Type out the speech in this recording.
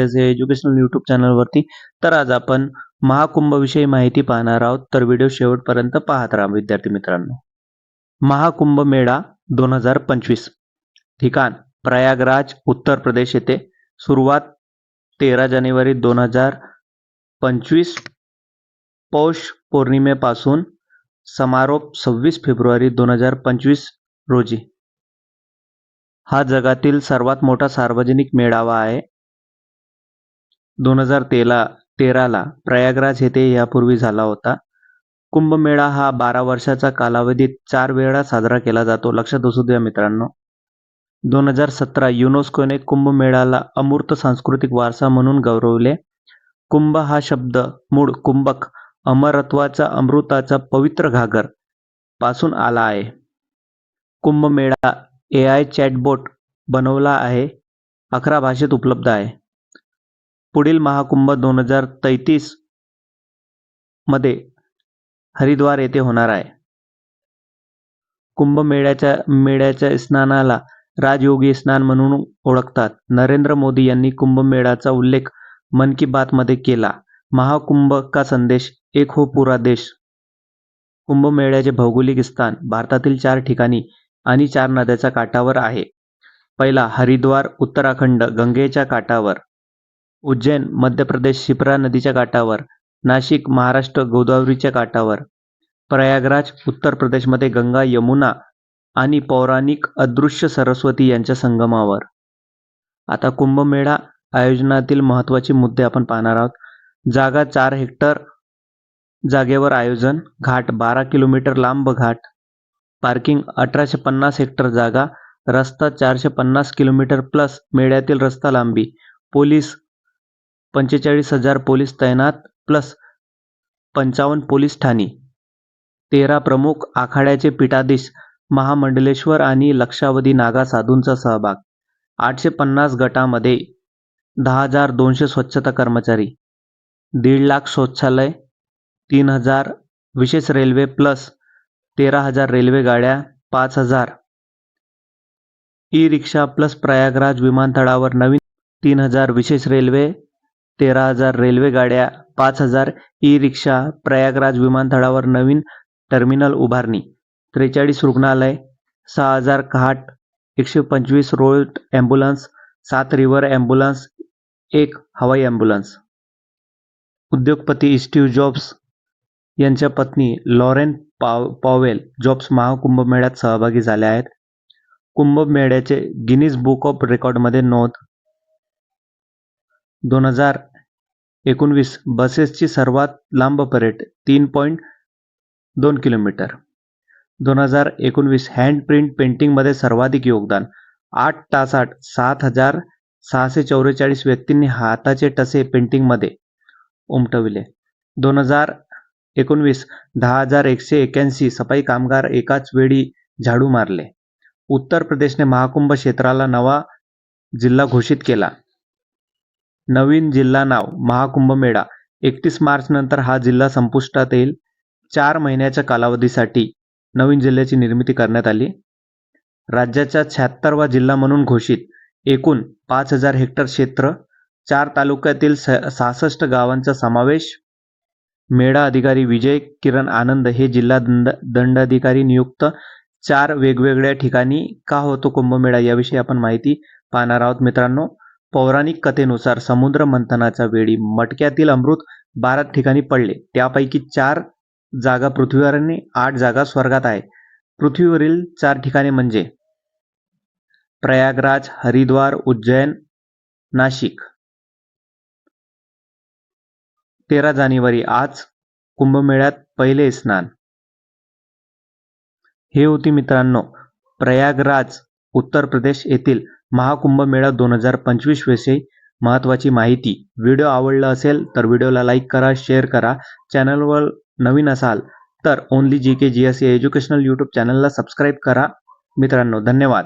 Educational YouTube चॅनलवरती तर आज आपण महाकुंभविषयी माहिती पाहणार आहोत. तर व्हिडिओ शेवटपर्यंत पाहत राहा विद्यार्थी मित्रांनो. महाकुंभ मेळा दोन हजार पंचवीस. ठिकाण प्रयागराज उत्तर प्रदेश येथे. सुरुवात तेरा जानेवारी दोन हजार पंचवीस. पौष पौर्णिमेपासून समारोप सव्वीस फेब्रुवारी दोन हजार पंचवीस रोजी. हा जगातील सर्वात मोठा सार्वजनिक मेळावा आहे. दोन हजार तेला तेराला प्रयागराज येथे यापूर्वी झाला होता. कुंभमेळा हा बारा वर्षाचा कालावधीत चार वेळा साजरा केला जातो. लक्षात असू द्या मित्रांनो. दोन हजार सतरा युनेस्कोने कुंभमेळाला अमूर्त सांस्कृतिक वारसा म्हणून गौरवले. कुंभ हा शब्द मूळ कुंभक अमरत्वाचा अमृताचा पवित्र घागरपासून आला आहे. कुंभमेळा ए आय चॅटबोट बनवला आहे. अकरा भाषेत उपलब्ध आहे. पुढील महाकुंभ दोन हजार तेहतीसमध्ये हरिद्वार येथे होणार आहे. कुंभमेळ्याच्या मेळ्याच्या स्नानाला राजयोगी स्नान म्हणून ओळखतात. नरेंद्र मोदी यांनी कुंभमेळ्याचा उल्लेख मन की बात मध्ये केला. महाकुंभ का संदेश? एक हो पुरा देश. कुंभमेळ्याचे भौगोलिक स्थान भारतातील चार ठिकाणी आणि चार नद्याच्या काठावर आहे. पहिला हरिद्वार उत्तराखंड गंगेच्या काठावर. उज्जैन मध्य प्रदेश शिप्रा नदीच्या काठावर नाशिक महाराष्ट्र गोदावरीच्या काठावर प्रयागराज उत्तर प्रदेशमध्ये गंगा यमुना आणि पौराणिक अदृश्य सरस्वती यांच्या संगमावर. आता कुंभमेळा आयोजनातील महत्त्वाचे मुद्दे आपण पाहणार आहोत. जागा चार हेक्टर जागेवर आयोजन घाट बारा किलोमीटर लांब घाट पार्किंग अठराशे पन्नास हेक्टर जागा रस्ता चारशे पन्नास किलोमीटर प्लस मेळ्यातील रस्ता लांबी पोलीस पंचेचाळीस हजार पोलीस तैनात प्लस पंचावन्न पोलीस ठाणी. तेरा प्रमुख आखाड्याचे पीठाधीश महामंडलेश्वर आणि लक्षावधी नागा साधूंचा सहभाग. आठशे पन्नास गटामध्ये दहा हजार दोनशे स्वच्छता कर्मचारी. दीड लाख शौचालय तीन हजार विशेष रेल्वे प्लस तेरा हजार रेल्वे गाड्या पाच हजार ई रिक्षा प्लस प्रयागराज विमानतळावर नवीन तीन हजार विशेष रेल्वे तेरा हजार रेल्वे गाड्या पाच हजार ई रिक्षा प्रयागराज विमानतळावर नवीन टर्मिनल उभारणी त्रेचाळीस रुग्णालय सहा हजार खाट एकशे पंचवीस रोड ॲम्ब्युलन्स सात रिव्हर ॲम्ब्युलन्स एक हवाई ॲम्ब्युलन्स. उद्योगपती स्टीव जॉब्स यांच्या पत्नी लॉरेन पाव पॉवेल जॉब्स महाकुंभमेळ्यात सहभागी झाल्या आहेत. कुंभमेळ्याचे गिनीज बुक ऑफ रेकॉर्डमध्ये नोंद. दोन हजार एकोणवीस बसेसची सर्वात लांब परेड तीन पॉईंट दोन किलोमीटर. दोन हजार एकोणवीस हँड प्रिंट पेंटिंगमध्ये सर्वाधिक योगदान. आठ तासात सात हजार सहाशे चौवेचाळीस व्यक्तींनी हाताचे टसे पेंटिंगमध्ये उमटविले. दोन हजार एकोणवीस दहा हजार एकशे एक्याऐंशी सफाई कामगार एकाच वेळी झाडू मारले. उत्तर प्रदेशने महाकुंभ क्षेत्राला नवा जिल्हा घोषित केला. नवीन जिल्हा नाव महाकुंभ मेळा. एकतीस मार्च नंतर हा जिल्हा संपुष्टात येईल. चार महिन्याच्या कालावधीसाठी नवीन जिल्ह्याची निर्मिती करण्यात आली. राज्याचा शहात्तरवा जिल्हा म्हणून घोषित एकूण पाच हजार हेक्टर क्षेत्र चार तालुक्यातील स सहासष्ट गावांचा समावेश. मेळा अधिकारी विजय किरण आनंद हे जिल्हा दंड दंडाधिकारी नियुक्त. चार वेगवेगळ्या ठिकाणी का होतो कुंभमेळा याविषयी आपण माहिती पाहणार आहोत मित्रांनो. पौराणिक कथेनुसार समुद्र मंथनाच्या वेळी मटक्यातील अमृत बारा ठिकाणी पडले. त्यापैकी चार जागा पृथ्वीवर आणि आठ जागा स्वर्गात आहे. पृथ्वीवरील चार ठिकाणे म्हणजे प्रयागराज हरिद्वार उज्जैन नाशिक. तेरा जानेवारी आज कुंभमेळ्यात पहिले स्नान. हे होती मित्रांनो प्रयागराज उत्तर प्रदेश येथील महाकुंभ मेळा दोन हजार पंचवीस विषयी महत्त्वाची माहिती. व्हिडिओ आवडला असेल तर व्हिडिओला लाईक करा शेअर करा. चॅनलवर नवीन असाल तर only G K G S educational YouTube चॅनलला सबस्क्राईब करा. मित्रांनो धन्यवाद.